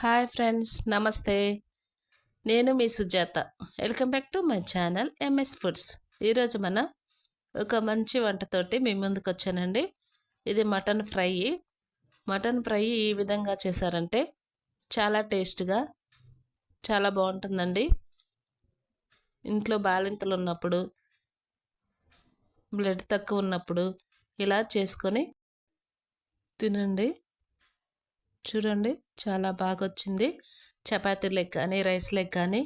Hi friends నమస్తే. నేను మీ Sujatha. Welcome back to my channel MS Foods ఈరోజు మన ఒక మంచి వంటతోటి మీ ముందుకు వచ్చానండి. ఇది మటన్ ఫ్రై. మటన్ ఫ్రై ఈ విధంగా చేశారంటే చాలా టేస్ట్గా చాలా బాగుంటుందండి. ఇంట్లో బాలింతలు ఉన్నప్పుడు బ్లడ్ తక్కువ ఉన్నప్పుడు ఇలా చేసుకొని తినండి. చూడండి చాలా బాగా వచ్చింది చపాతీ లెగ్ కానీ రైస్ లెగ్ కానీ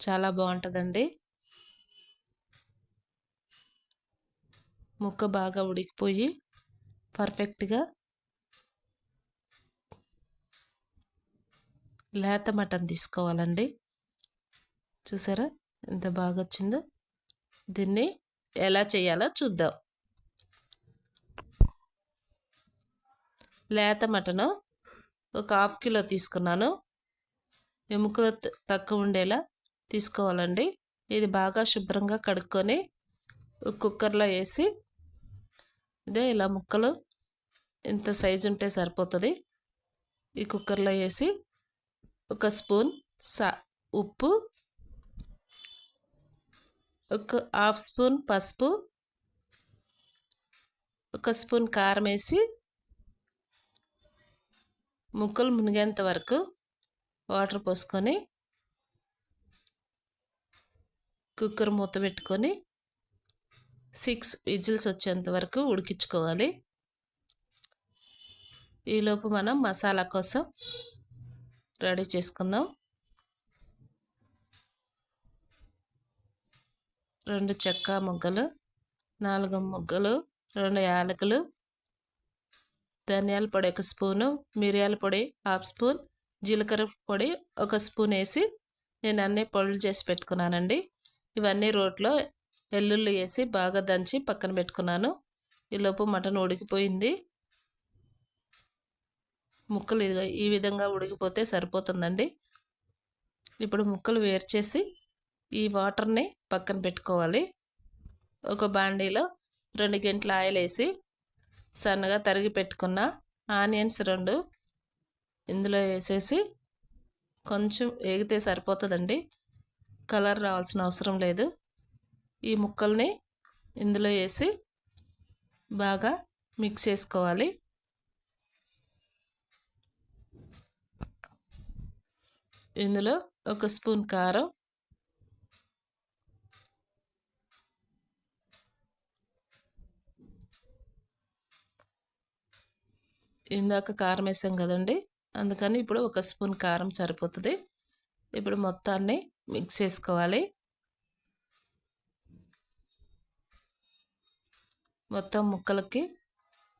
చాలా బాగుంటుందండి ముక్క బాగా ఉడికిపోయి పర్ఫెక్ట్గా లేత మటన్ తీసుకోవాలండి. చూసారా? ఎంత బాగా వచ్చిందో దీన్ని ఎలా చేయాలో చూద్దాం. లేత మటను ఒక హాఫ్ కిలో తీసుకున్నాను. ఎముకలు తక్కువ ఉండేలా తీసుకోవాలండి. ఇది బాగా శుభ్రంగా కడుక్కొని కుక్కర్లో వేసి ఇదే ఇలా ముక్కలు ఇంత సైజు ఉంటే సరిపోతుంది. ఈ కుక్కర్లో వేసి ఒక స్పూన్ సా ఉప్పు ఒక హాఫ్ స్పూన్ పసుపు ఒక స్పూన్ కారం వేసి ముక్కలు మునిగేంత వరకు వాటర్ పోసుకొని కుక్కర్ మూత పెట్టుకొని సిక్స్ విజిల్స్ వచ్చేంత వరకు ఉడికించుకోవాలి. ఈలోపు మనం మసాలా కోసం రెడీ చేసుకుందాం. రెండు చెక్క ముగ్గలు నాలుగు ముగ్గలు రెండు యాలకులు ధనియాల పొడి ఒక స్పూను మిరియాల పొడి హాఫ్ స్పూన్ జీలకర్ర పొడి ఒక స్పూన్ వేసి నేను అన్నీ పొడులు చేసి పెట్టుకున్నానండి. ఇవన్నీ రోట్లో వెల్లుల్లి వేసి బాగా దంచి పక్కన పెట్టుకున్నాను. ఈలోపు మటన్ ఉడికిపోయింది. ముక్కలు ఈ విధంగా ఉడికిపోతే సరిపోతుందండి. ఇప్పుడు ముక్కలు వేరు చేసి ఈ వాటర్ని పక్కన పెట్టుకోవాలి. ఒక బాండీలో రెండు గంటల ఆయిల్ వేసి సన్నగా తరిగి పెట్టుకున్న ఆనియన్స్ రెండు ఇందులో వేసేసి కొంచెం వేగితే సరిపోతుందండి. కలర్ రావాల్సిన అవసరం లేదు. ఈ ముక్కల్ని ఇందులో వేసి బాగా మిక్స్ చేసుకోవాలి. ఇందులో ఒక స్పూన్ కారం ఇందాక కారం వేసాం కదండి! అందుకని ఇప్పుడు ఒక స్పూన్ కారం సరిపోతుంది. ఇప్పుడు మొత్తాన్ని మిక్స్ చేసుకోవాలి. మొత్తం ముక్కలకి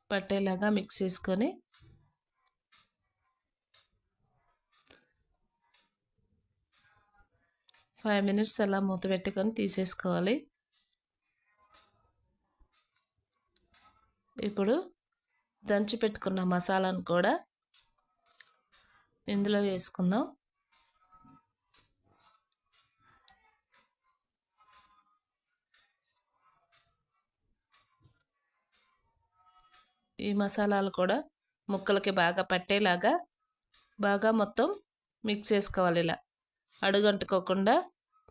పట్టేలాగా మిక్స్ చేసుకొని ఫైవ్ మినిట్స్ అలా మూత పెట్టుకొని తీసేసుకోవాలి. ఇప్పుడు దంచి పెట్టుకున్న మసాలాను కూడా ఇందులో వేసుకుందాం. ఈ మసాలాలు కూడా ముక్కలకి బాగా పట్టేలాగా బాగా మొత్తం మిక్స్ చేసుకోవాలి ఇలా. అడుగంటుకోకుండా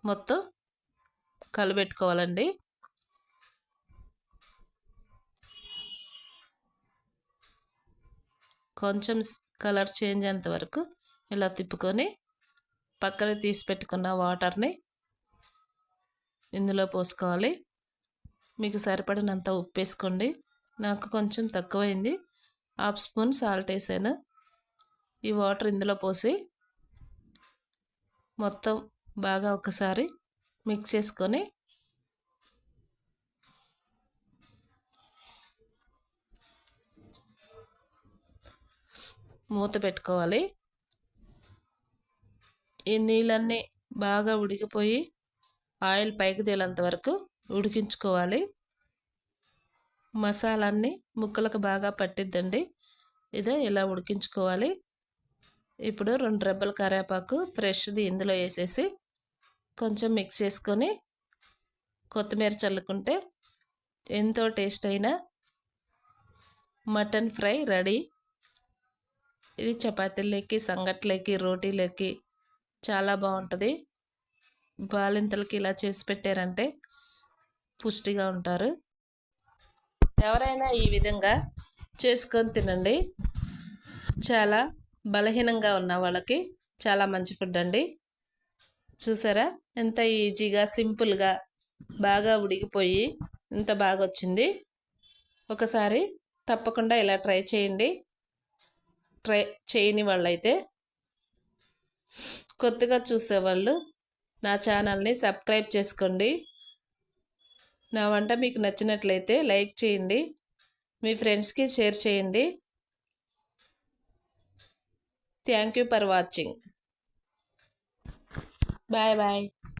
మొత్తం కలబెట్టుకోవాలండి. కొంచెం కలర్ చేంజ్ అయ్యేంత వరకు ఇలా తిప్పుకొని పక్కన తీసి పెట్టుకున్న వాటర్ని ఇందులో పోసుకోవాలి. మీకు సరిపడినంత ఉప్పు వేసుకోండి నాకు కొంచెం తక్కువైంది. హాఫ్ స్పూన్ సాల్ట్ వేసాను. ఈ వాటర్ ఇందులో పోసి మొత్తం బాగా ఒకసారి మిక్స్ చేసుకొని మూత పెట్టుకోవాలి. ఈ నీళ్ళన్నీ బాగా ఉడికిపోయి ఆయిల్ పైకి తేలేంత వరకు ఉడికించుకోవాలి. మసాలాన్ని ముక్కలకు బాగా పట్టిద్దండి. ఇదో ఇలా ఉడికించుకోవాలి. ఇప్పుడు రెండు రెబ్బల కరివేపాకు ఫ్రెష్ది ఇందులో వేసేసి కొంచెం మిక్స్ చేసుకొని కొత్తిమీర చల్లుకుంటే ఎంతో టేస్ట్ అయిన మటన్ ఫ్రై రెడీ. ఇది చపాతీలకి సంగట్లకి రోటీలకి చాలా బాగుంటుంది. బాలింతలకి ఇలా చేసి పెట్టారంటే పుష్టిగా ఉంటారు. ఎవరైనా ఈ విధంగా చేసుకొని తినండి. చాలా బలహీనంగా ఉన్న వాళ్ళకి చాలా మంచి ఫుడ్ అండి. చూసారా? ఎంత ఈజీగా సింపుల్గా బాగా ఉడికిపోయి ఇంత బాగా వచ్చింది ఒకసారి తప్పకుండా ఇలా ట్రై చేయండి. ట్రై చేయని వాళ్ళైతే కొత్తగా చూసేవాళ్ళు నా ఛానల్ని సబ్స్క్రైబ్ చేసుకోండి. నా వంట మీకు నచ్చినట్లయితే లైక్ చేయండి. మీ ఫ్రెండ్స్కి షేర్ చేయండి. Thank you for watching. Bye bye.